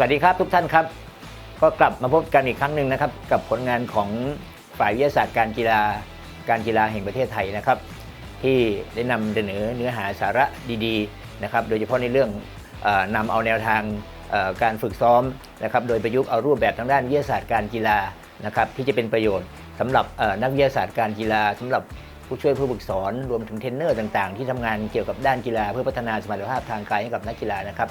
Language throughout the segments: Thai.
วัสดีครับทุกท่านครับ ก็กลับมาพบกันอีกครั้งหนึ่งนะครับ กับผลงานของฝ่ายวิทยาศาสตร์การกีฬาการกีฬาแห่งประเทศไทยนะครับ ที่ได้นำเสนอเนื้อหาสาระดีๆนะครับ โดยเฉพาะในเรื่องออนำเอาแนวทางการฝึกซ้อมนะครับ โดยประยุกต์เอารูปแบบทางด้านวิทยาศาสตร์การกีฬานะครับ ที่จะเป็นประโยชน์สำหรับนักวิทยาศาสตร์การกีฬาสำหรับผู้ช่วยผู้ฝึกสอนรวมถึงเทรนเนอร์ต่างๆ ที่ทำงานเกี่ยวกับด้านกีฬาเพื่อพัฒนาสมรรถภาพทางกายให้กับนักกีฬานะครับ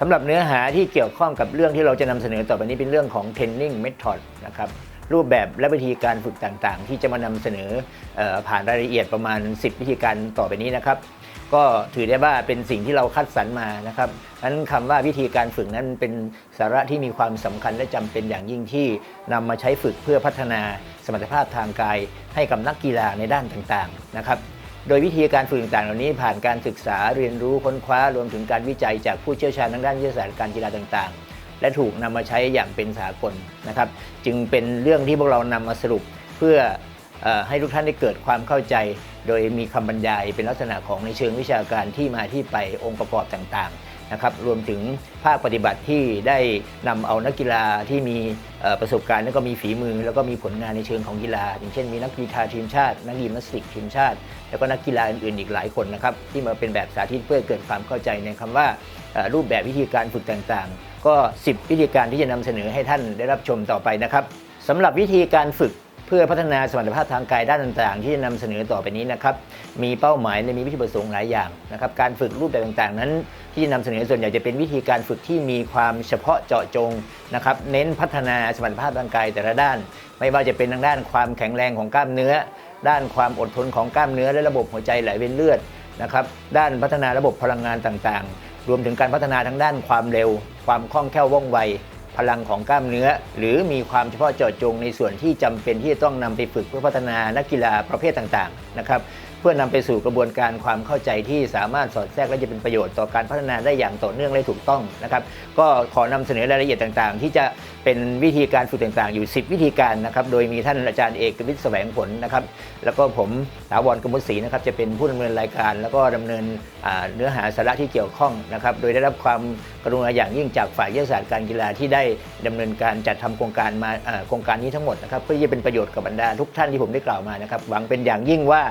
สำหรับเนื้อหาที่เกี่ยวข้องกับเรื่องที่เราจะนำเสนอต่อไปนี้เป็นเรื่องของ training method นะครับรูปแบบและวิธีการฝึกต่างๆ ที่จะมานำเสนอออผ่านรายละเอียดประมาณ 10 วิธีการต่อไปนี้นะครับ ก็ถือได้ว่าเป็นสิ่งที่เราคัดสรรมานะครับนั้นคำว่าวิธีการฝึกนั้นเป็นสาระที่มีความสำคัญและจำเป็นอย่างยิ่งที่นำมาใช้ฝึกเพื่อพัฒนาสมรรถภาพทางกาย ให้กับนักกีฬาในด้านต่างๆนะครับ โดยวิธีการฝึกต่างๆเหล่านี้ผ่านการศึกษาเรียนรู้ค้นคว้ารวมถึงการวิจัยจากผู้เชี่ยวชาญทางด้านวิทยาศาสตร์การกีฬาต่างๆ และถูกนำมาใช้อย่างเป็นสากลนะครับ จึงเป็นเรื่องที่พวกเรานำมาสรุปเพื่อ ให้ทุกท่านได้เกิดความเข้าใจ โดยมีคำบรรยายเป็นลักษณะของในเชิงวิชาการที่มาที่ไปองค์ประกอบต่างๆนะครับรวมถึงภาคปฏิบัติที่ได้นำเอานักกีฬาที่มีประสบการณ์แล้วก็มีฝีมือ แล้วก็มีผลงานในเชิงของกีฬา อย่างเช่นมีนักกีฬาทีมชาติ นักยิมนาสติกทีมชาติ แล้วก็นักกีฬาอื่นๆอีกหลายคนนะครับที่มาเป็นแบบสาธิตเพื่อเกิดความเข้าใจในคำว่ารูปแบบวิธีการฝึกต่างๆ ก็ 10 วิธีการที่จะนำเสนอให้ท่านได้รับชมต่อไปนะครับสำหรับวิธีการฝึก เพื่อพัฒนาสมรรถภาพทางกายด้านต่างๆ ที่จะนำเสนอต่อไปนี้นะครับ มีเป้าหมายและมีวิธีประสงค์หลายอย่างนะครับ การฝึกรูปแบบต่างๆ นั้น ที่จะนำเสนอส่วนใหญ่จะเป็นวิธีการฝึกที่มีความเฉพาะเจาะจงนะครับ เน้นพัฒนาสมรรถภาพร่างกายแต่ละด้าน ไม่ว่าจะเป็นทางด้านความแข็งแรงของกล้ามเนื้อ ด้านความอดทนของกล้ามเนื้อและระบบหัวใจไหลเวียนเลือดนะครับ ด้านพัฒนาระบบพลังงานต่างๆ รวมถึงการพัฒนาทางด้านความเร็ว ความคล่องแคล่วว่องไว พลังของกล้ามเนื้อ หรือมีความเฉพาะเจาะจงในส่วนที่จำเป็นที่จะต้องนำไปฝึกเพื่อพัฒนานักกีฬาประเภทต่างๆนะครับ เพื่อนำไปสู่กระบวนการความเข้าใจที่สามารถสอดแทรกและจะเป็นประโยชน์ต่อการพัฒนาได้อย่างต่อเนื่องและถูกต้องนะครับ ก็ขอนำเสนอรายละเอียดต่างๆ ที่จะเป็นวิธีการฝึกต่างๆ อยู่ 10 วิธีการนะครับ โดยมีท่านอาจารย์เอกวิทย์แสวงผลนะครับ แล้วก็ผมถาวรกมุศรีนะครับจะเป็นผู้ดำเนินรายการ แล้วก็ดำเนินเนื้อหาสาระที่เกี่ยวข้องนะครับ โดยได้รับความกรุณาอย่างยิ่งจากฝ่ายวิทยาศาสตร์การกีฬาที่ได้ดำเนินการจัดทำโครงการมาอ่าโครงการนี้ทั้งหมดนะครับเพื่อที่จะเป็นประโยชน์กับบรรดาทุกท่านที่ผมได้กล่าวมานะครับหวังเป็นอย่างยิ่งว่า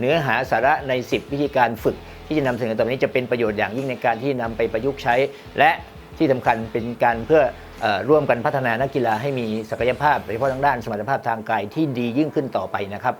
เนื้อหาสาระใน 10 วิธีการฝึก ที่จะนำเสนอต่อไปนี้จะเป็นประโยชน์อย่างยิ่งในการที่นำไปประยุกต์ใช้ และที่สำคัญเป็นการเพื่อออร่วมกันพัฒนานักกีฬาให้มีศักยภาพโดยเฉพาะทางด้านสมรรถภาพทางกายที่ดียิ่งขึ้นต่อไปนะครับ